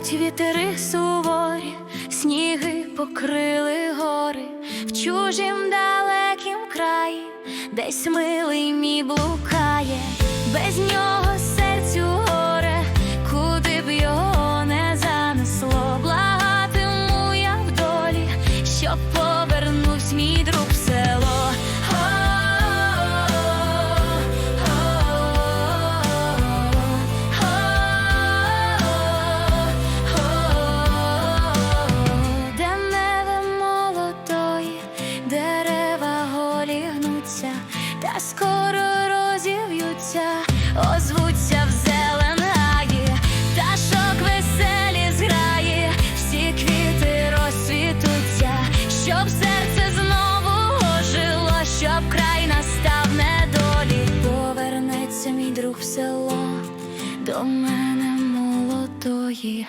Вітери суворі, сніги покрили гори. В чужім далекім краї, десь милий мій блукає, без нього серцю горе, куди б його не занесло, благатиму я в долі, щоб голі та скоро розів'ються, озвуться в зелен гаї, пташок веселі зграї, всі квіти розцвітуться, щоб серце знову ожило, щоб край настав недолі, повернеться мій друг в село до мене молодої.